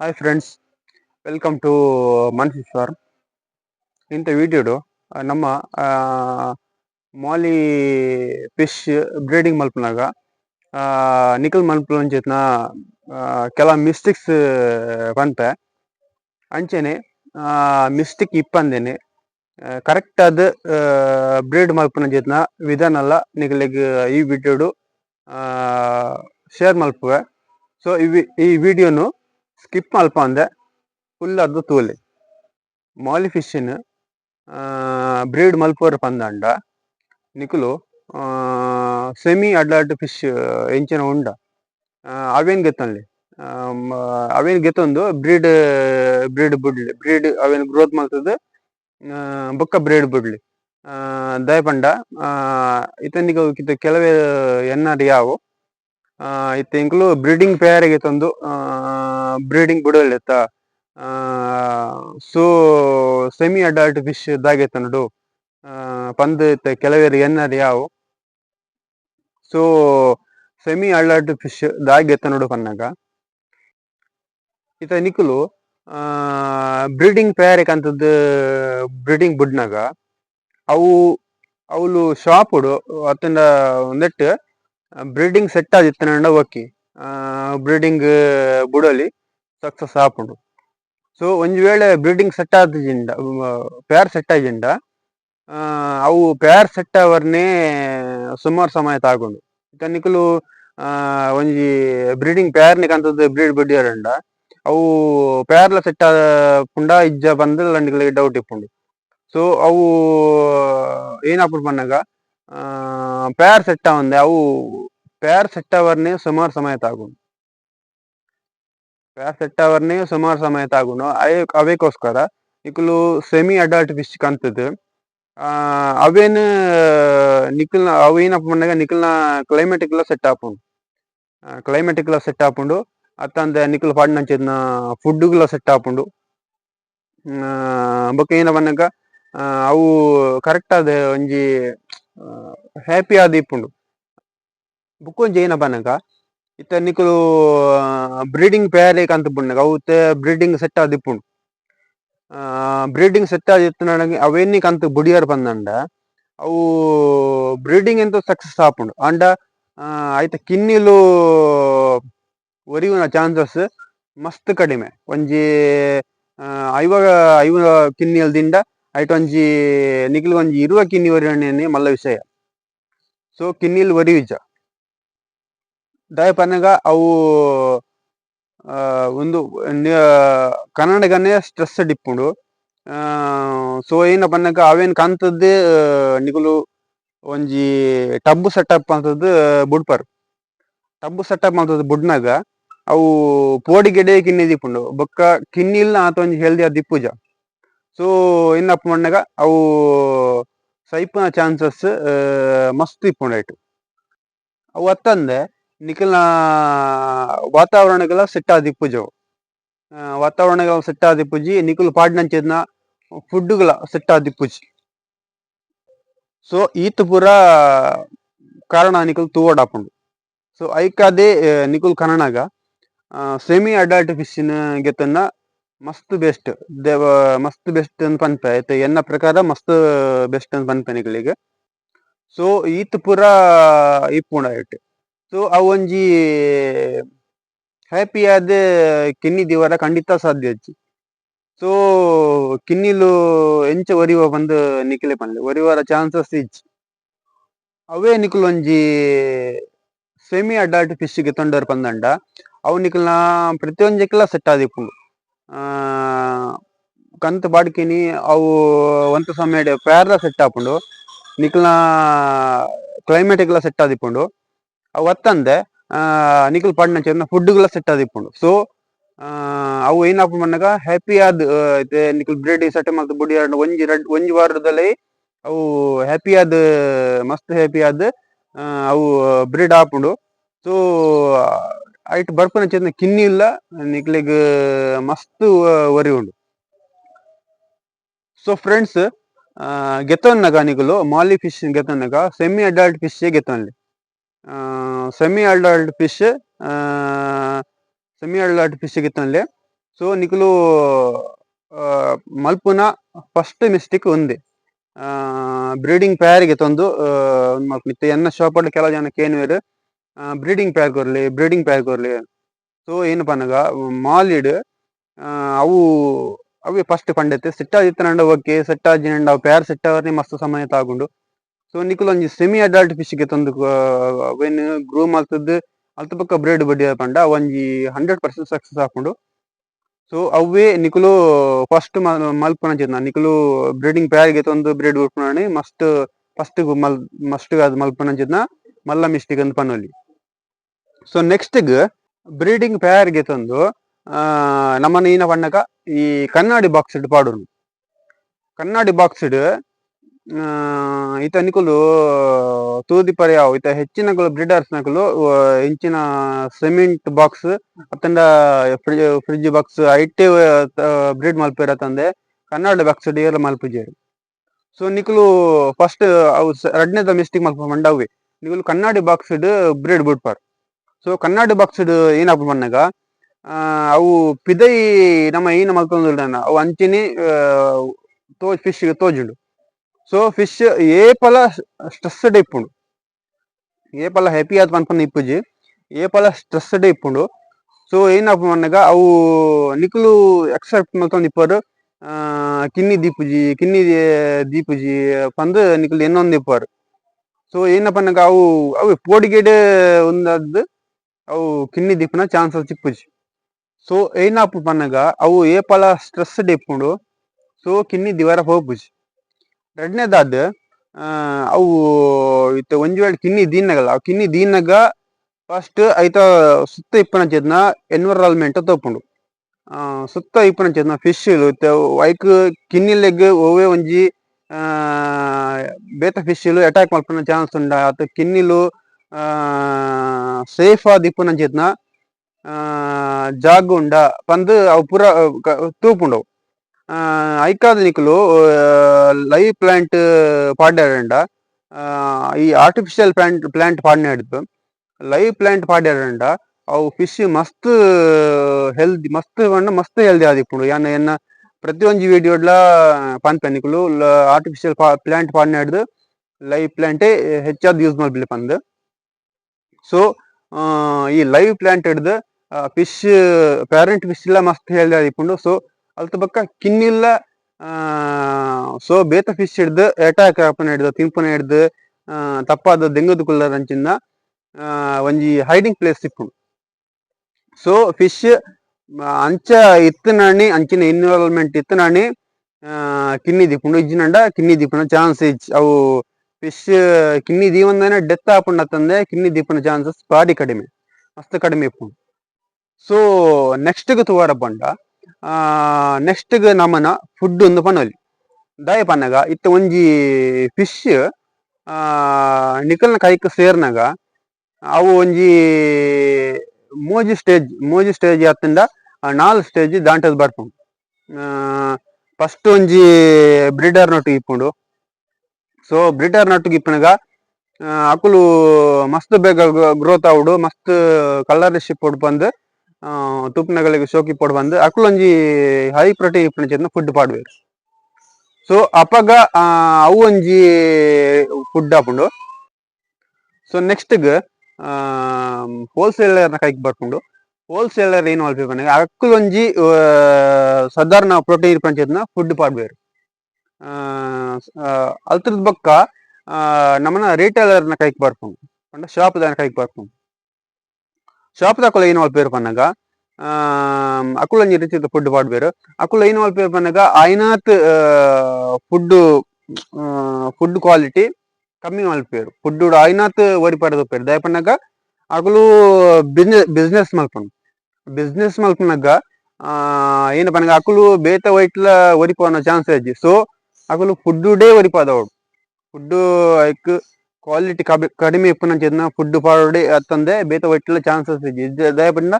Hi friends welcome to Mansi farm ಇಂಥ ವಿಡಿಯೋಡು ನಮ್ಮ ಮಾಲಿ ಫಿಶ್ ಬ್ರೀಡಿಂಗ್ ಮಲ್ಪನಾಗ ನಿಖಲ್ ಮಲ್ಪನ ಕೆಲ ಮಿಸ್ಟೇಕ್ಸ್ ಬಂತೆ. ಅಂಚೆನೆ ಮಿಸ್ಟೇಕ್ ಇಪ್ಪಂದೇನೆ ಕರೆಕ್ಟ್ ಆದ ಬ್ರೀಡ್ ಮಲ್ಪನ ಜೊತೆನ ವಿಧಾನ ಎಲ್ಲ ನಿಖಲಿಗೆ ಈ ವಿಡಿಯೋಡು ಶೇರ್ ಮಲ್ಪುವೆ ಸೊ ಈ ವಿಡಿಯೋನು ಸ್ಕಿಪ್ ಮಲ್ಪ ಅಂದೆ. ಫುಲ್ ಅದು ತೂಲೆ. ಮಾಲಿ ಫಿಶಿನ ಬ್ರೀಡ್ ಮಲ್ಪೋರ್ ಪಂದಂಡ. ನಿಕುಲು ಸೆಮಿ ಅಡ್ಲಾಟ್ ಫಿಶ್ ಎಂಚಿನ ಉಂಡ. ಅವೇನ್ ಗೆತ್ತಲ್ಲಿ? ಅವೇನ್ ಗೆತ್ತೊಂದು? ಬ್ರೀಡ್ ಬ್ರೀಡ್ ಬುಡ್ಲಿ. ಬ್ರೀಡ್ ಅವೇನ್ ಗ್ರೋತ್ ಮಾಡ್ತದೆ? ಬೊಕ್ಕ ಬ್ರೀಡ್ ಬುಡ್ಲಿ. ದಯಪಂಡ. ಇತನಿಗೆ ಕೆಲವೇ ಎನ್ನರ್ ಯಾವು? ಆ, ತಿಂಗಳು ಬ್ರೀಡಿಂಗ್ ಪೇರಿಗೆ ತಂದು ಬ್ರೀಡಿಂಗ್ ಬಿಡೋಲಿತ್ತ ಸೊ ಸೆಮಿ ಅಡಲ್ಟ್ ಫಿಶ್ ದಾಗೆತ್ತ ನೋಡು. ಪಂದ್ ಕೆಲವೇರು ಎನ್ನರ್ ಯಾವು? ಸೊ ಸೆಮಿ ಅಡಲ್ಟ್ ಫಿಶ್ ದಾಗೆ ನೋಡು ಪನ್ನಾಗ. ಈತ ನಿಕುಲು ಬ್ರೀಡಿಂಗ್ ಪೇರಿಗೆ ಅಂತದ್ದು ಬ್ರೀಡಿಂಗ್ ಬುಡ್ನಾಗ ಅವು ಅವಳು ಶಾಪುಡು ಅತ್ತಂಡ ಬ್ರೀಡಿಂಗ್ ಸೆಟ್ ಆದಿತ್ತನಂಡ ಓಕೆ ಬ್ರೀಡಿಂಗ್ ಬುಡಲಿ ಸಕ್ಸಸ್ ಆಪುಂಡು ಸೊ ಒಂಜಿ ವೇಳೆ ಬ್ರೀಡಿಂಗ್ ಸೆಟ್ ಆದಿಜಿಂಡ ಪೇರ್ ಸೆಟ್ ಆಜಿಂಡ ಆ, ಅವು ಪೇರ್ ಸೆಟ್ ಅವರ್ನೇ ಸುಮಾರು ಸಮಯ ತಾಗೊಂಡು. ಆ ಒಂಜಿ ಬ್ರೀಡಿಂಗ್ ಪೇರ್ನಿಕ್ ಅಂತದ್ದು ಬ್ರೀಡ್ ಬಿಡ್ಯಾರಂಡ ಅವು ಪೇರ್ಲ ಸೆಟ್ ಪುಂಡ ಇಜ್ಜ ಬಂದು ಲಂಡಿಗಳಿಗೆ ಡೌಟ್ ಇಪ್ಪುಂಡು. ಸೊ ಅವು ಏನಾಗ್ಬಿಟ್ಟು ಪನ್ನಗ ಪೇರ್ ಸೆಟ್ ಅವಂದೆ ಅವು ಪೇರ್ ಸೆಟ್ ಅವರ್ನೇ ಸುಮಾರು ಸಮಯ ತಾಗೊಂಡು ಪೇರ್ ಸೆಟ್ ಅವರ್ನೇ ಸುಮಾರು ಸಮಯ ಅವೆ ಅವೇಕೋಸ್ಕರ ನಿಕುಲು ಸೆಮಿ ಅಡಲ್ಟ್ ಫಿಶ್ ಆ ಅವೇನು ನಿಕ್ಲ್ನ ಅವೇನ ಏನಪ್ಪ ನಿಕ್ಲ್ನ ನಿಖಲ್ನ ಕ್ಲೈಮೆಟಿಕ್ ಎಲ್ಲ ಸೆಟ್ ಆಪುಂಡು ಕ್ಲೈಮೆಟಿಕ್ ಎಲ್ಲ ಸೆಟ್ ಆಪುಂಡು ಅತ್ತಂದೆ ನಿಖಲ್ ಪಾಡ್ನಂಚಿದ್ನ ಫುಡ್ಡುಗಳ ಸೆಟ್ ಆಪುಂಡು ಬೊಕ್ಕ ಏನ ಆ, ಅವು ಕರೆಕ್ಟ್ ಆದ ಒಂಜಿ ಹ್ಯಾಪಿ ಆದ ಇಪ್ಪುಂಡು. ಏನ ಪನ್ನಗ ಇತ್ತ ನಿಕುಲು ಬ್ರೀಡಿಂಗ್ ಪೇರೇಕ್ ಅಂತ ಪುಂಡಗ ಅವು ಬ್ರೀಡಿಂಗ್ ಸೆಟ್ ಆದಿಪ್ಪುಂಡು ಬ್ರೀಡಿಂಗ್ ಸೆಟ್ ಆದಿತ್ತು ನನಗೆ ಅವೇನಿಕ್ ಅಂತ ಬುಡಿಯಾರ್ ಬಂದಂಡ, ಅವು ಬ್ರೀಡಿಂಗ್ ಎಂತ ಸಕ್ಸಸ್ ಆಪುಂಡು. ಅಂಡ ಐತ ಕಿನ್ನಿಲು ಒರಿಯುವ ಚಾನ್ಸಸ್ ಮಸ್ತ್ ಕಡಿಮೆ. ಒಂಜಿ ಐವ ಐವ ಕಿನ್ನಿಲ್ ದಿಂಡ ಐಟ್ ಒಂಜಿ ನಿಖಿಲ್ ಒಂಜಿ ಇರುವ ಕಿನ್ನಿ ಒರಿಯಣ್ಣೆ ಮಲ್ಲ ವಿಷಯ. ಸೊ ಕಿನ್ನಿಲ್ ಒರಿಯುಜ ದಾಯ ಪನ್ನಗ ಅವು ಆ, ಒಂದು ಕನ್ನಡಗನೇ ಸ್ಟ್ರೆಸ್ ಡಿಪ್ಪುಂಡು ಸೊ ಏನ ಪನ್ನಗ ಅವೇನ್ ಕಂತದ್ದು ನಿಗಲು ಒಂಜಿ ಟಬ್ ಸೆಟಪ್ ಅಂತದ್ದು ಬುಡ್ಪರ್. ಟಬ್ ಸೆಟಪ್ ಅಂತದ್ದು ಬುಡ್ನಾಗ ಅವು ಪೋಡಿ ಗೆಡೆ ಕಿನ್ನಿ ದಿಪ್ಪುಂಡು. ಬೊಕ್ಕ ಕಿನ್ನಿಲ್ ಆತ ಒಂಜಿ ಹೆಲ್ದಿ ಆದ ದಿಪ್ಪುಜ. ಸೊ ಏನಪ್ಪ ಮಣ್ಣಾಗ ಅವು ಸೈಪನ ಚಾನ್ಸಸ್ ಮಸ್ತ್ ಇಪ್ಪುಂಡು ಆಯ್ತು ಅವು ಅತ್ತಂದೆ ನಿಖಲ್ನ ವಾತಾವರಣಗಳ ಸೆಟ್ ದಿಪ್ಪುಜವು ವಾತಾವರಣಗಳ ಸೆಟ್ ಆದಿ ಪೂಜಿ ನಿಖಿಲ್ ಪಾಡ್ನಂಚಿದ್ನ ಫುಡ್ಗಳ ಸೆಟ್ ಆದಿಪ್ಪುಜಿ ಸೊ ಈತ್ ಪೂರ ಕಾರಣ ನಿಖಿಲ್ ತೂವಡಾಪುಂಡು ಸೊ ಐಕಾದೆ ನಿಖಿಲ್ ಕನ್ನಡಾಗ ಸೆಮಿ ಅಡಲ್ಟ್ ಫಿಶಿನ ಗೆತನ್ನ ಮಸ್ತ್ ಬೆಸ್ಟ್ ದೇವ, ಮಸ್ತ್ ಬೆಸ್ಟ್ ಅಂತ ಪನ್ಪೆ ಆಯ್ತು, ಎನ್ನ ಪ್ರಕಾರ ಮಸ್ತ್ ಬೆಸ್ಟ್ ಅಂತ ಪನ್ಪೆ ನಿಖಿಲಿಗೆ. ಸೊ ಈತ್ ಪೂರ ಇಪ್ಪುಂಡ ಆಯ್ತು ಸೊ ಒಂಜಿ ಹ್ಯಾಪಿ ಆದ ಕಿನ್ನಿ ದಿವರ ಖಂಡಿತ ಸಾಧ್ಯ ಅಜ್ಜಿ ಸೊ, ಕಿನ್ನಿಲು ಎಂಚ ಒರಿವ ಬಂದು ನಿಖಿಲೆ ಪನ್ಲೆ ಒರಿವರ ಚಾನ್ಸಸ್ ಇಜ್ಜಿ ಅವೇ ನಿಖಲ್ ಒಂಜಿ ಸೆಮಿ ಅಡಲ್ಟ್ ಫಿಶ್ಗೆ ತೊಂಡರ್ ಪಂದಂಡ, ಅವು ನಿಖಲ್ನ ಪ್ರತಿಯೊಂದಕ್ಕೆಲ್ಲ ಸೆಟ್ ಆದಿಪ್ಪುಂಡು. ಕಂತು ಬಾಡ್ಕಿನಿ, ಅವು ಒಂತ ಸಮಯ ಪ್ಯಾರ್ಲ ಸೆಟ್ ಆಪುಂಡು. ನಿಖಲ್ನ ಕ್ಲೈಮೇಟಿಗೆಲ್ಲ ಸೆಟ್ ಆದಿಪ್ಪುಂಡು. ಆ, ನಿಖಲ್ ಪಡ್ನ ಚೆನ್ನ ಫುಡ್ಡುಗಳ ಸೆಟ್ ಆದಿಪ್ಪುಂಡು ಸೊ ಅವು ಏನಪ್ಪ ಮನ್ನಾಗ ಹ್ಯಾಪಿ ಆದ್ ನಿಖಲ್ ಬ್ರೀಡಿಂಗ್ ಸೆಟ್ ಮಾಡ್ತು ಬುಡಿ ಒಂಜಿ ರಡ್, ಒಂಜಿ ವಾರದಲ್ಲಿ ಅವು ಹ್ಯಾಪಿ ಆದ್, ಮಸ್ತ್ ಹ್ಯಾಪಿ ಆದ್ ಅವು ಬ್ರೆಡ್ ಆಪುಂಡು ಸೊ ಐಟ್ ಬರ್ಪನ ಚೆನ್ನ ಕಿನ್ನಿ ಇಲ್ಲ ನಿಕ್ಲಿಗ್ ಮಸ್ತ್ ಒರಿ ಉಂಡು. ಸೊ ಫ್ರೆಂಡ್ಸ್ ಗೆತ್ತೊನ್ನಗ ನಿಖಲು, ಮಾಲಿ ಫಿಶ್ ಗೆತ್ತೊನ್ನಗ semi adult fish ಗೆತ್ತೊನ್ಲಿ semi adult fish semi adult fish ಗೆತ್ತೊನ್ಲಿ so ಆ, ಮಲ್ಪುನ ಫಸ್ಟ್ ಮಿಸ್ಟೇಕ್ ಒಂದೇ. ಬ್ರೀಡಿಂಗ್ ಪ್ಯಾರಿಗೆ ತಂದು ಮಲ್ಪು ಎನ್ನ ಶಾಪಲ್ಲಿ ಕೆಲವು ಜನ ಕೇನುವೇರು ಬ್ರೀಡಿಂಗ್ ಪ್ಯಾರ್ ಕೊರ್ಲಿ ಬ್ರೀಡಿಂಗ್ ಪ್ಯಾರ್ ಕೊರ್ಲಿ ಸೊ ಏನು ಪನ್ನಗ ಮಾಲಿಡ್ ಅವು ಅವೇ ಫಸ್ಟ್ ಪಂಡೈತೆ. ಸೆಟ್ ಆದಿತ್ತನಂಡ ಓಕೆ ಸೆಟ್ ಆಜಿನಂಡ ಅವು ಪ್ಯಾರ್ ಸೆಟ್ ಮಸ್ತ್ ಸಮಯ ತಾಗುಂಡು. ಸೊ ನಿಕುಲು ಒಂಜಿ ಸೆಮಿ ಅಡಲ್ಟ್ ಫಿಶ್ಗೆ ತಂದು ವೆನ್ ಗ್ರೂ ಮಲ್ತದ್ದು ಅಲ್ಪ ಪಕ್ಕ ಬ್ರೇಡ್ ಬಡ್ಡಿ ಪಂಡ ಒಂಜಿ ಹಂಡ್ರೆಡ್ ಪರ್ಸೆಂಟ್ ಸಕ್ಸಸ್ ಹಾಕೊಂಡು. ಸೊ ಅವೇ ನಿಕುಲು ಫಸ್ಟ್ ಮಲ್ಪನ ಚಿನ್ನ ನಿಕುಲು ಬ್ರೀಡಿಂಗ್ ಪ್ಯಾರಿಗೆ ತಂದು ಬ್ರೇಡ್ ಉಡ್ಪುನಾಣಿ ಮಸ್ಟ್ ಫಸ್ಟ್ ಮಲ್ ಮಸ್ಟ್ ಅದು ಮಲ್ಪನ ಚಿನ್ನ ಮಲ್ಲ ಮಿಸ್ಟೇಕ್ ಅಂತ ಪನ್ನೊಲಿ ಸೊ ನೆಕ್ಸ್ಟ್ ಬ್ರೀಡಿಂಗ್ ಪ್ಯಾರಿಗೆ ತಂದು ನಮ್ಮನ್ನ ನೀನ ಬಣ್ಣಕ ಈ ಕನ್ನಡಿ ಬಾಕ್ಸ್ ಪಾಡುನು. ಕನ್ನಡಿ ಬಾಕ್ಸ್ ಈತ ನಿಕುಲು ತೂದಿ ಪರ್ಯಾವ್ ಈತ ಹೆಚ್ಚಿನಗಳು ಬ್ರೀಡರ್ಸ್ ನಕಲು ಇಂಚಿನ ಸಿಮೆಂಟ್ ಬಾಕ್ಸ್ ಅತ್ತಂಡ ಫ್ರಿಜ್ ಫ್ರಿಡ್ಜ್ ಬಾಕ್ಸ್ ಐಟಿ ಬ್ರೀಡ್ ಮಲ್ಪಿರ ತಂದೆ ಕನ್ನಡ ಬಾಕ್ಸ್ ಡಿಯರ್ ಮಲ್ಪಿಜೇರು. ಸೊ ನಿಕುಲು ಫಸ್ಟ್ ಅವು ಎರಡನೇದ ಮಿಸ್ಟೇಕ್ ಮಲ್ಪ ಮಂಡವೆ ನಿಕುಲು ಕನ್ನಡಿ ಬಾಕ್ಸ್ ಬ್ರೀಡ್ ಬಿಡ್ಪಾರ್. ಸೊ ಕನ್ನಡಿ ಬಾಕ್ಸ್ ಏನಪ್ಪ ಆ, ಅವು ಪಿದೈ ನಮ್ಮ ಏನ ಮಲ್ತೊಂದುಲ್ಡ ಅವು ಅಂಚಿನಿ ತೋ ಫಿಶ್ ತೋಜುಂಡು. ಸೊ ಫಿಶ್ ಏಪಲ ಸ್ಟ್ರೆಸ್ಡ್ ಇಪ್ಪುಂಡು ಏಪಲ ಹ್ಯಾಪಿ ಆದ್ ಪನ್ಪನ ಇಪ್ಪುಜಿ ಏಪಲ ಸ್ಟ್ರೆಸ್ಡ್ ಇಪ್ಪುಂಡು ಸೊ ಏನಾಪ ಮನ್ನಗ ಅವು ನಿಕುಲು ಎಕ್ಸೆಪ್ಟ್ ಮಲ್ತೊಂದು ಇಪ್ಪರು ಆ, ಕಿನ್ನಿ ದೀಪುಜಿ ಕಿನ್ನಿ ದೀಪುಜಿ ಪಂದ್ ನಿಕುಲು ಎನ್ನೊಂದು ಇಪ್ಪರು ಸೊ ಏನಪ್ಪನಗ ಅವು ಅವು ಪೋಡಿಗೆಡ್ ಒಂದದ್ದು ಅವು ಕಿನ್ನಿ ದಿಪ್ಪನ ಚಾನ್ಸಸ್ ಚಿಪ್ಪುಜಿ ಸೊ ಏನಾಪು ಪನ್ನಗ ಅವು ಏಪಲ ಸ್ಟ್ರೆಸ್ಡ್ ಇಪ್ಪುಂಡು ಸೊ ಕಿನ್ನಿ ದಿವಾರ ಹೋಗ್ಪುಜಿ ಎರಡನೇದಾದ ಅವು ಇತ್ತ ಒಂಜಿ ವೇಳೆ ಕಿನ್ನಿ ದೀನಗಲ್ಲ ಅವು ಕಿನ್ನಿ ದೀನಗ ಫಸ್ಟ್ ಐತ ಸುತ್ತ ಇಪ್ಪನ ಚೇದ್ನ ಎನ್ವಿರಾನ್ಮೆಂಟ್ ತಪ್ಪುಂಡು ಆ, ಸುತ್ತ ಇಪ್ಪನ ಚೇದ್ನ ಫಿಶ್ ಐಕ್ ಕಿನ್ನಿ ಲೆಗ್ ಓವೇ ಒಂಜಿ ಆ ಬೇತ ಫಿಶ್ ಅಟ್ಯಾಕ್ ಮಲ್ಪನ ಚಾನ್ಸ್ ಉಂಡ. ಅತ್ತ ಕಿನ್ನಿಲು ಆ ಸೇಫ್ ಆದ್ ಇಪ್ಪುನ ಚೇದ್ನ ಆ ಜಾಗ ಉಂಡ. ಪಂದ್ ಅವು ಪೂರ ಕ- ತೂಪುಂಡವು. ಆ లైవ్ ప్లాంట్ ಆ, ಈ ಆರ್ಟಿಫಿಷಿಯಲ್ ಪ್ಲಾಂಟ್ ಪ್ಲಾಂಟ್ ಪಾಡ್ನಾಡ್ದು ಲೈವ್ ಪ್ಲಾಂಟ್ ಪಾಡ್ಯಾರಂಡ ಅವು ಫಿಶ್ ಮಸ್ತ್ ಹೆಲ್ದಿ ಮಸ್ತ್ ಪಂಡ ಮಸ್ತ್ ಹೆಲ್ದಿ ಆದಿಪ್ಪುಂಡು ಯಾನ ಎನ್ನ ಪ್ರತಿಯೊಂದು ವಿಡಿಯೋಡ್ಲ ಪನ್ಪೆ ನಿಕುಲು ಆರ್ಟಿಫಿಷಿಯಲ್ ಪ್ಲಾಂಟ್ ಪಾಡ್ನಾಡ್ದು ಲೈವ್ ಪ್ಲಾಂಟೇ ಹೆಚ್ಚಾದ್ ಯೂಸ್ ಮಾಡ್ಬಿಲಿ ಪಂದ್. ಸೊ ಈ ಲೈವ್ ಪ್ಲಾಂಟ್ ಹಿಡ್ದು ಫಿಶ್ ಪ್ಯಾರೆಂಟ್ ಫಿಶ್ ಎಲ್ಲ ಮಸ್ತ್ ಹೆಲ್ದಿ ಆದಿಪ್ಪುಂಡು ಸೊ ಅಲ್ತ ಬಕ್ಕ ಕಿನ್ನಿಲ್ಲ ಸೊ ಬೇತ ಫಿಶ್ ಹಿಡ್ದು ಅಟ್ಯಾಕ್ ಆಪನ ಹಿಡ್ದು ತಿನ್ಪುನ ಹಿಡ್ದು ಆ, ತಪ್ಪಾದ ದೆಂಗದ ಕುಲ್ಲರ್ ಅಂಚಿಂದ ಆ, ಒಂಜಿ ಹೈಡಿಂಗ್ ಪ್ಲೇಸ್ ಇಪ್ಪುಂಡು ಸೊ ಫಿಶ್ ಅಂಚ ಇತ್ತನಾಣಿ ಅಂಚಿನ ಎನ್ವಿರಾನ್ಮೆಂಟ್ ಇತ್ತನಾಣಿ ಆ, ಕಿನ್ನಿ ದಿಪ್ಪುಂಡು ಇಜ್ಜಿನಂಡ ಕಿನ್ನಿ ದಿಪ್ಪುನ ಚಾನ್ಸ್ ಇಜ್ ಅವು ಫಿಶ್ ಕಿನ್ನಿ ದೀವಂದನೆ ಡೆತ್ ಆಪುಂಡ ತಂದೆ ಕಿನ್ನಿ ದೀಪುನ ಚಾನ್ಸಸ್ ಬಾರಿ ಕಡಿಮೆ. ಮಸ್ತ್ ಕಡಿಮೆ ಇಪ್ಪುಂಡು ಸೊ ನೆಕ್ಸ್ಟ್ ತುವಾರ ಬಂಡ. ಆ ನೆಕ್ಸ್ಟ್ ನಮನ ಫುಡ್ ಒಂದು ಪನೊಲಿ ದಾಯ ಪನ್ನಗ, ಇತ್ತ ಒಂಜಿ ಫಿಶ್ ನಿಕಲ್ನ ಕೈಕ್ ಸೇರ್ನಾಗ, ಅವು ಒಂಜಿ ಮೋಜಿ ಸ್ಟೇಜ್ ಮೋಜಿ ಸ್ಟೇಜ್ ಆತಂಡ ನಾಲ್ ಸ್ಟೇಜ್ ದಾಂಟದ್ ಬರ್ಪುಂಡು ಫಸ್ಟ್ ಒಂಜಿ ಬ್ರಿಡರ್ ನೊಟ್ಟಿಗೆ ಇಪ್ಪುಂಡು. ಸೊ ಬ್ರಿಡರ್ ನೊಟ್ಟಿಗೆ ಇಪ್ಪನಾಗ ಅಕುಲು ಮಸ್ತ್ ಬೇಗ ಗ್ರೋತ್ ಆವುಡು, ಮಸ್ತ್ ಕಲರ್ ಶಿಪ್ ಬಂದು ಆ, ತುಪ್ನಗಳಿಗೆ ಶೋಕಿ ಪೊಡ್ ಬಂದು ಅಕುಲು ಒಂಜಿ ಹೈ ಪ್ರೋಟೀನ್ ಚೇತನ ಫುಡ್ ಪಾಡ್ಬೇಕು. ಸೊ ಅಪಗ ಅವು ಒಂಜಿ ಫುಡ್ ಆಪುಂಡು ಸೊ ನೆಕ್ಸ್ಟ್ ಹೋಲ್ಸೇಲರ್ನ ಕೈಗೆ ಬರ್ಕೊಂಡು ಹೋಲ್ಸೇಲರ್ ಏನು ಅಲ್ಪ ಬಂದಾಗ ಆ, ಸಾಧಾರಣ ಪ್ರೋಟೀನ್ ಇರ್ಪಂಚ ಫುಡ್ ಪಾಡ್ಬೇರು ಅಲ್ತದ ಬಕ್ಕ ನಮ್ಮನ್ನ ನಮ್ಮನ ರಿಟೇಲರ್ನ ಕೈಗೆ ಬರ್ಕೊಂಡು ಪಂಡ ಶಾಪ್ ದಾನ ಕೈಗೆ ಬರ್ಕೊಂಡು ಶಾಪ್ ದಾಕುಲ ಏನು ಮಲ್ಪೇರು ಪನ್ನಗ ಅಕುಲ ಒಂಜಿ ರೀತಿದ ಫುಡ್ ಪಾಡ್ಬೇರು ಅಕುಲ ಏನು ಮಲ್ಪೇರು ಪನ್ನಗ ಐನಾತ್ ಫುಡ್ ಫುಡ್ ಕ್ವಾಲಿಟಿ ಕಮ್ಮಿ ಮಲ್ಪೇರು ಫುಡ್ ಐನಾತ್ ಒರಿ ಪಡೆದೋಪೇರು ದಯ ಪನ್ನಗ ಅಕುಲು ಬಿಸ್ನೆಸ್ ಬಿಸ್ನೆಸ್ ಮಲ್ಪನು ಬಿಸ್ನೆಸ್ ಮಲ್ಪನಗ ಆ ಏನು ಪನ್ನಗ ಅಕುಲು ಬೇತ ವೈಟ್ಲ ಒರಿಪೋನ ಚಾನ್ಸ್ ಇಜ್ಜಿ ಸೊ ಅಕುಲು ಫುಡ್ ಡೇ ಒರಿಪಾದವಡು ಫುಡ್ ಐಕ್ ಕ್ವಾಲಿಟಿ ಕಡಿಮೆ ಇಪ್ಪುನ ಫುಡ್ ಪಾಡೋಡೆ ಅತ್ತಂದೆ ಬೇತ ಒಟ್ಟಿಲ ಚಾನ್ಸಸ್ ಇಜ್ಜಿ ದಯ ಪಂಡ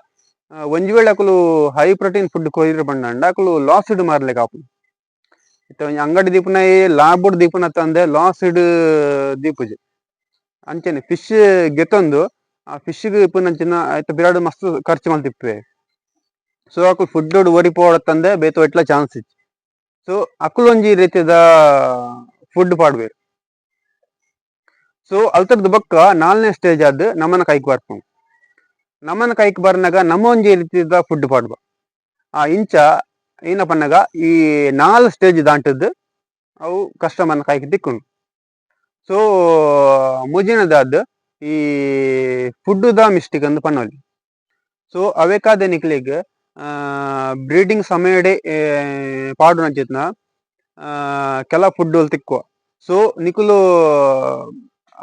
ಒಂಜಿ ವೇಳೆ ಅಕುಲು ಹೈ ಪ್ರೋಟೀನ್ ಫುಡ್ ಕೊಯ್ರ ಪಂಡ ಅಕುಲು ಲಾಸ್ ಇಡ್ ಮಾರ್ಲಿಕ್ಕೆ ಆಪುಂಡು. ಇತ್ತ ಒಂಜಿ ಅಂಗಡಿ ದೀಪುನ ಲಾಬುಡ್ ದೀಪುನ ಅತ್ತಂದೆ ಲಾಸ್ ಇಡ್ ದೀಪುಜಿ ಅಂಚನೆ ಫಿಶ್ ಗೆತ್ತೊಂದು ಆ ಫಿಶ್ ಇಪ್ಪುನಂಚಿನ ಐತ ಬಿರಾಡು ಮಸ್ತ್ ಖರ್ಚು ಮಲ್ತಿಪ್ಪೆ ಸೊ ಅಕುಲು ಫುಡ್ ಒರಿ ಪೋಡತ್ತಂದೆ ಬೇತ ಎಟ್ಲ ಚಾನ್ಸ್ ಇಜ್ಜಿ ಸೊ ಅಕುಲು ಒಂಜಿ ರೀತಿದ ಫುಡ್ ಪಾಡ್ಬೇರು ಸೊ ಅಲ್ತರದ್ದು ಬಕ್ಕ ನಾಲ್ನೇ ಸ್ಟೇಜ್ ಆದ್ ನಮ್ಮನ ಕೈಕ್ ಬರ್ಪುಂಡು ನಮ್ಮನ ಕೈಕ್ ಬರ್ನಾಗ ನಮ್ಮ ಒಂಜಿ ರೀತಿದ ಫುಡ್ ಪಾಡ್ಬ. ಆ, ಇಂಚ ಏನ ಪನ್ನಗ ಈ ನಾಲ್ ಸ್ಟೇಜ್ ದಾಂಟದ್ದು ಅವು ಕಸ್ಟಮರ್ನ ಕೈಕ್ ದಿಕ್ಕುಂಡು ಸೊ ಮುಜಿನದಾದ್ ಈ ಫುಡ್ ದ ಮಿಸ್ಟೇಕ್ ಅಂದ್ ಪನ್ನೋಲಿ. ಸೊ ಅವೇಕಾದ ನಿಕ್ಲಿಗ್ ಬ್ರೀಡಿಂಗ್ ಸಮಯಡೆ ಪಾಡು ನಂಚಿತ್ನ ಕೆಲ ಫುಡ್ ತಿಕ್ಕುವ. ಸೊ ನಿಕುಲು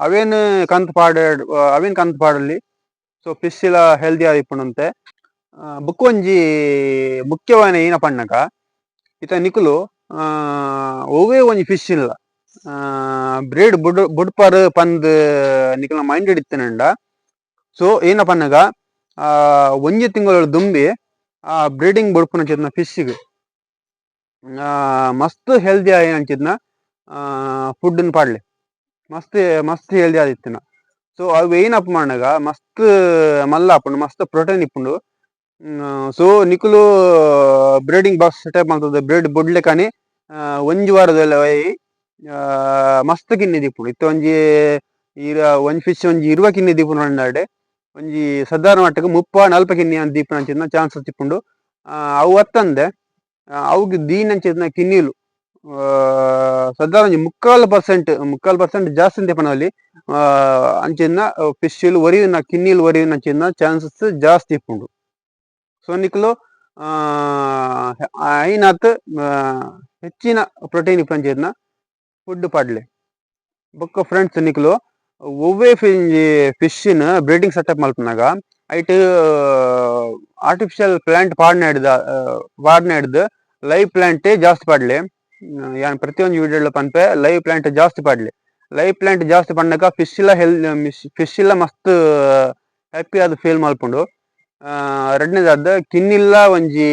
ಅವೇನ್ ಕಂತ್ ಪಾಡ್, ಅವೇನ್ ಕಂತ್ ಪಾಡಲ್ಲಿ? ಸೊ ಫಿಶ್ ಇಲ್ಲ ಹೆಲ್ದಿ ಆದಿಪ್ಪುಂಡಂತೆ ಬುಕ್ ಒಂಜಿ ಮುಖ್ಯವಾದ ಏನ ಪಣ್ಣಕ. ಇತ ನಿಕುಲು ಒಂದು ಒಂಜಿ ಫಿಶ್ ಇಲ್ಲ. ಬ್ರೀಡ್ ಬುಡ್, ಬುಡ್ಪರ್ ಪಂದ್ ನಿಕಲ್ನ ಮೈಂಡ್ ಇಡಿತ್ತನಂಡ ಸೊ ಏನ ಪಣ್ಣಗ ಒಂಜಿ ತಿಂಗಳು ದುಂಬಿ, ಆ ಬ್ರೀಡಿಂಗ್ ಬುಡ್ಪುನ ಚಿತ್ನ ಫಿಶ್ಗೆ ಮಸ್ತ್ ಹೆಲ್ದಿ ಆಯ್ ಅಂಚಿದ್ನ ಫುಡ್ ಪಾಡ್ಲೆ. ಮಸ್ತ್ ಮಸ್ತ್ ಹೆಲ್ದಿ ಆದಿತ್ತಿನ ಸೊ ಅವು ಏನಪ್ಪ ಮಾಡಗ ಮಸ್ತ್, ಮಲ್ಲ ಆಪುಂಡು ಮಸ್ತ್ ಪ್ರೋಟೀನ್ ಇಪ್ಪುಂಡು. ಸೊ ನಿಕುಲು ಬ್ರೀಡಿಂಗ್ ಬಾಕ್ಸ್ ಸೆಟಪ್ ಮಾಡ್ತದೆ. ಬ್ರೀಡ್ ಬುಡ್ಲೆ ಕಾನಿ ಒಂಜಿ ವಾರದಲ್ಲಿ ಒಯ್ ಮಸ್ತ್ ಕಿನ್ನಿ ದಿಪ್ಪುಂಡು ಇತ್ತ ಒಂಜಿ ಇರ, ಒಂಜಿ ಫಿಶ್ ಒಂಜಿ ಇರುವ ಕಿನ್ನಿ ದಿಪ್ಪುಂಡು ಅಂಡಾಡೆ ಒಂಜಿ ಸಾಧಾರಣ ಮಟ್ಟಕ್ಕೆ ಮುಪ್ಪ ನಲ್ಪ ಕಿನ್ನಿ ಅಂತ ದೀಪನ ಚಾನ್ಸಸ್ ತಿಪ್ಪುಂಡು ಅವು ಅತ್ತಂದೆ ಅವು ದೀನ್ ಅಂಚಿನ ಕಿನ್ನಿಲು. ಸಾಧಾರಣ ಒಂಜಿ ಮುಕ್ಕಾಲ್ ಪರ್ಸೆಂಟ್ ಮುಕ್ಕಾಲ್ ಪರ್ಸೆಂಟ್ ಜಾಸ್ತಿ ದಿಪ್ಪನಲ್ಲಿ ಅಂಚಿನ ಫಿಶ್ ಒರಿವಿನ ಕಿನ್ನಿಲ್ ಒರಿವಿನ ಅಂಚಿನ ಚಾನ್ಸಸ್ ಜಾಸ್ತಿ ಇಪ್ಪುಂಡು ಸೊ ನಿಕ್ಲು ಐನಾತ್ ಹೆಚ್ಚಿನ ಪ್ರೋಟೀನ್ ಇಪ್ಪಂಚಿನ ಫುಡ್ ಪಾಡ್ಲೆ ಬೊಕ್ಕ ಫ್ರೆಂಡ್ಸ್ ನಿಕ್ಲು ಒವ್ವೇ ಫಿಶಿನ ಬ್ರೀಡಿಂಗ್ ಸೆಟಪ್ ಮಲ್ಪನಾಗ ಐಟ್ ಆರ್ಟಿಫಿಷಿಯಲ್ ಪ್ಲಾಂಟ್ ಪಾಡ್ನ ಹಿಡ್ದ ಪಾಡ್ನ ಹಿಡ್ದು ಲೈವ್ ಪ್ಲಾಂಟೇ ಜಾಸ್ತಿ ಪಾಡ್ಲೆ ಯಾನ್, ಪ್ರತಿಯೊಂದು ವಿಡಿಯೋ ಪನ್ಪೆ ಲೈವ್ ಪ್ಲಾಂಟ್ ಜಾಸ್ತಿ ಪಡ್ಲಿ. ಲೈವ್ ಪ್ಲಾಂಟ್ ಜಾಸ್ತಿ ಪಂಡಾಗ ಫಿಶ್ ಇಲ್ಲ ಹೆಲ್ ಫಿಶ್ ಇಲ್ಲ ಮಸ್ತ್ ಹ್ಯಾಪಿ ಆದ್ ಫೀಲ್ ಮಲ್ಪುಂಡು ಎರಡನೇದಾದ ಕಿನ್ನಿಲ್ಲ ಒಂಜಿ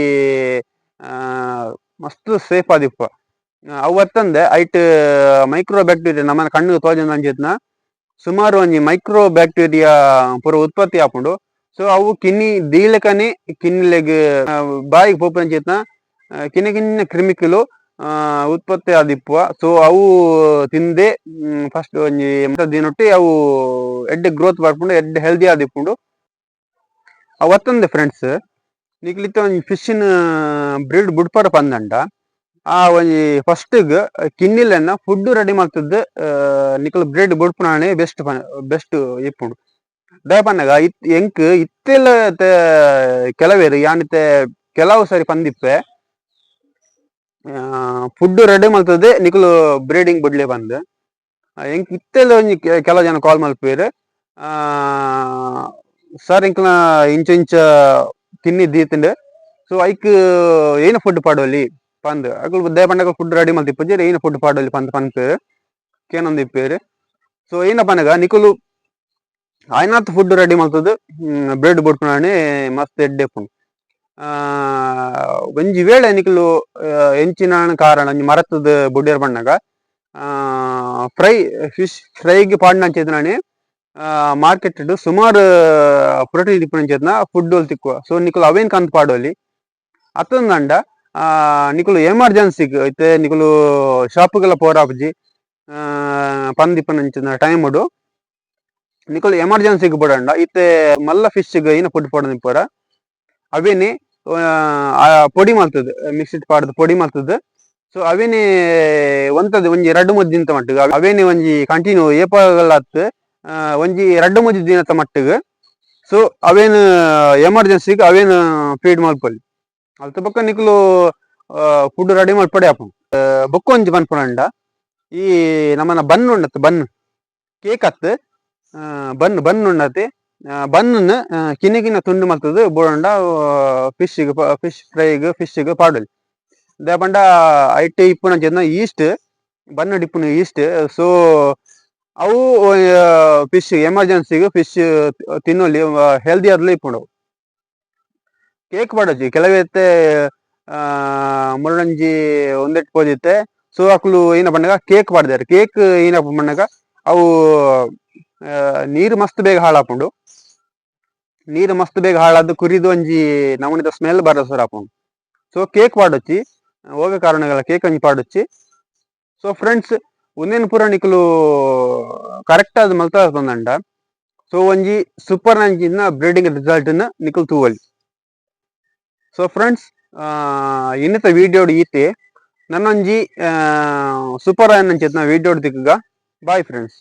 ಮಸ್ತ್ ಸೇಫ್ ಆದಿಪ್ಪ ಅವತ್ತಂದೆ ಐಟ್ ಮೈಕ್ರೋ ಬ್ಯಾಕ್ಟೀರಿಯಾ ನಮ್ಮ ಕಣ್ಣು ತೋಜನ ಅಂಜಿತ್ನ, ಸುಮಾರು ಒಂಜಿ ಮೈಕ್ರೋ ಬ್ಯಾಕ್ಟೀರಿಯಾ ಪೂರ ಉತ್ಪತ್ತಿ ಆಪುಂಡು. ಸೊ ಅವು ಕಿನ್ನಿ ದೀಲಕನಿ ಕಿನ್ನಿಲೆಗ್ ಬಾಯಿಗೆ ಪೋಪಂಚಿತ್ನ ಕಿನ್ನ ಕಿನ್ನ ಕ್ರಿಮಿಕಲು ಉತ್ಪತ್ತಿ ಆದಿಪ್ಪುವ ಸೊ ಅವು ತಿಂದೆ ಫಸ್ಟ್ ಒಂಜಿ ದಿನೊಟ್ಟಿ ಅವು ಎಡ್ಡೆ ಗ್ರೋತ್ ಮಾಡ್ಕೊಂಡು ಎಡ್ಡೆ ಹೆಲ್ದಿ ಆದಿಪ್ಪುಂಡು. ಅವತ್ತೊಂದೆ ಫ್ರೆಂಡ್ಸ್ ನಿಕ್ಲಿತ್ತ ಒಂಜಿ ಫಿಶಿನ ಬ್ರೀಡ್ ಬುಡ್ಪರ ಪಂದಂಡ ಆ ಒಂಜಿ ಫಸ್ಟ್ಗ್ ಕಿನ್ನಿಲನ್ನ ಫುಡ್ ರೆಡಿ ಮಾಡ್ತದ್ದು ನಿಕ್ಲ ಬ್ರೆಡ್ ಬುಡ್ಪುನಾನೆ ಬೆಸ್ಟ್ ಬೆಸ್ಟ್ ಇಪ್ಪುಂಡು. ದಾಯ ಪನ್ನಗ, ಇತ್, ಎಂಕ್ ಇತ್ತೆಲ್ಲ ಕೆಲವೇರು, ಯಾನಿತ್ತೆ ಕೆಲವು ಸರಿ ಪಂದಿಪ್ಪೆ ಫುಡ್ ರೆಡಿ ಮಾಡ್ತದೆ. ನಿಕುಲು ಬ್ರೀಡಿಂಗ್ ಬಿಡ್ಲಿ ಬಂದ್. ಎಂಕ್ ಇತ್ತೆಲ್ಲ ಕೆಲ ಜನ ಕಾಲ್ ಮಲ್ಪೇರು ಸರ್ ಇಂಕ್ಲ ಇಂಚ ಇಂಚ ತಿನ್ನಿ ದೀತಿಂಡ್ ಸೊ ಐಕ್ ಏನು ಫುಡ್ ಪಾಡೋಲಿ? ಪಂದ್. ಅಕುಲು ದೇ ಪಂಡಗ ಫುಡ್ ರೆಡಿ ಮಲ್ತಿಪ್ಪಜ್ಜಿ ಏನು ಫುಡ್ ಪಾಡೋಲಿ ಪಂದ್ ಪನ್ಪೇರು ಕೇನೊಂದು ಇಪ್ಪೇರು. ಸೊ ಏನ ಪನ್ನಗ ನಿಕುಲು ಆಯ್ನಾತ್ ಫುಡ್ ರೆಡಿ ಮಲ್ತದು ಬ್ರೆಡ್ ಬುಡ್ಪುನಾನೆ ಮಸ್ತ್ ಎಡ್ಡೆ ಪುಂಡು. ಒಂಜಿ ವೇಳೆ ನಿಕುಲು ಎಂಚಿನ ಕಾರಣ, ಒಂಜಿ ಮರತದ ಬುಡ್ಡೆರ್ ಪಣ್ಣಗ ಫ್ರೈ, ಫಿಶ್ ಫ್ರೈಗೆ ಪಾಡ್ನಂಚಿದ್ನಾನೆ ಮಾರ್ಕೆಟ್ ಸುಮಾರು, ಪ್ರೋಟೀನ್ ಇಪ್ಪುನಂಚಿದ್ನ ಫುಡ್ ತಿಕ್ಕುವ. ಸೊ ನಿಕುಲು ಅವೇನ್ ಕಂತ್ ಪಾಡೋಲಿ? ಅತ್ತೊಂದಂಡ ನಿಕುಲು ಎಮರ್ಜೆನ್ಸಿಗ್ ಐತೆ, ನಿಕುಲು ಶಾಪ್ಗೆಲ್ಲ ಪೋರಾಪುಜಿ ಪಂದಿಪ್ಪನಂಚಿನ ಟೈಮ್ ಉಡು ನಿಕುಲು ಎಮರ್ಜೆನ್ಸಿಗ್ ಬುಡಂಡ, ಇತ್ತೆ ಮಲ್ಲ ಫಿಶ್ಗೆ ಏನ ಫುಡ್ ಪೋಡ ಪೋರ? ಅವೇನೆ ಪೊಡಿ ಮಲ್ತದ ಮಿಕ್ಸಿಡ್ ಪಾಡ್ದು ಪೊಡಿ ಮಲ್ತದ ಸೊ ಅವೇನೆ ಒಂತದ ಒಂಜಿ ರಡ್ಡು ಮುದ್ದಿನ ಮಟ್ಟಿಗೆ, ಅವೇನೆ ಒಂಜಿ ಕಂಟಿನ್ಯೂ ಏಪಗಳತ್ತ ಒಂಜಿ ರಡ್ಡು ಮೂಜಿ ದಿನದ ಮಟ್ಟಿಗೆ. ಸೊ ಅವೇನು ಎಮರ್ಜೆನ್ಸಿಗೆ ಅವೇನು ಫೀಡ್ ಮಲ್ಪೊಲಿ ಅಲ್ತ ಪಕ್ಕ ನಿಕ್ಲು ಫುಡ್ ರೆಡಿ ಮಲ್ಪಡೆ ಹಾಪು ಬೊಕ್ಕ ಒಂಜಿ ಪನ್ಪುನಂಡ ಈ ನಮ್ಮನ ಬನ್ ಉಂಡತ್ ಬನ್ ಕೇಕ್ ಅತ್ ಬನ್ ಬನ್ ಉಂಡತೆ ಬನ್ನನ್ ಕಿನ್ನ ಕಿನ್ನ ತುಂಡು ಮಲ್ತದು ಬೋಡಂಡ ಫಿಶ್ ಫಿಶ್ ಫ್ರೈಗ್ ಫಿಶ್ಗೆ ಪಾಡೊಲಿ. ಪಂಡ ಐಟ್ ಇಪ್ಪುನ ಜನ ಈಸ್ಟ್ ಬನ್ನ ಡಿಪ್ಪುನ ಈಸ್ಟ್ ಸೊ, ಅವು ಫಿಶ್ ಎಮರ್ಜೆನ್ಸಿಗೆ ಫಿಶ್ ತಿನ್ನೋಲಿ ಹೆಲ್ದಿ ಆದ್ಲು ಇಪ್ಪುಂಡು ಕೇಕ್ ಪಾಡೋಜಿ ಕೆಲವೆತ್ತೆ ಮುಳ್ಳಂಜಿ ಒಂದೆಟ್ ಪೋದಿತ್ತೆ ಸೊ ಅಕ್ಲು ಏನ ಪಂಡಗ ಕೇಕ್ ಪಾಡ್ದಾರೆ. ಕೇಕ್ ಏನಪ್ಪ ಪಂಡಗ ಅವು ನೀರು ಮಸ್ತ್ ಬೇಗ ಹಾಳಾಪುಂಡು ನೀರು ಮಸ್ತ್ ಬೇಗ ಹಾಳಾದ್ದು, ಕುರಿದು ಒಂಜಿ ನವಣಿದ ಸ್ಮೆಲ್ ಬರ ಸುರಾಪುಂಡು ಸೊ ಕೇಕ್ ಪಾಡೊಚ್ಚಿ, ಹೋಗ ಕಾರಣಗಳ ಕೇಕ್ ಒಂಜಿ ಪಾಡೊಚ್ಚಿ. ಸೊ ಫ್ರೆಂಡ್ಸ್ ಉಂದೆನ್ ಪೂರ ನಿಕುಲು ಕರೆಕ್ಟ್ ಆದ್ ಮಲ್ತ ಬಂದಂಡ. ಸೊ ಒಂಜಿ ಸೂಪರ್ ನಂಚಿನ ಬ್ರೀಡಿಂಗ್ ರಿಸಲ್ಟ್ ನಿಕುಲು ತೂವೊಲಿ ಸೊ ಫ್ರೆಂಡ್ಸ್ ಇನ್ನಿತ ವಿಡಿಯೋಡ್ ಈತೆ. ನನ್ನೊಂಜಿ ಸೂಪರ್ ಅಂಚಿತ್ನ ವಿಡಿಯೋಡ್ ದಿಕ್ಕಗ ಬಾಯ್ ಫ್ರೆಂಡ್ಸ್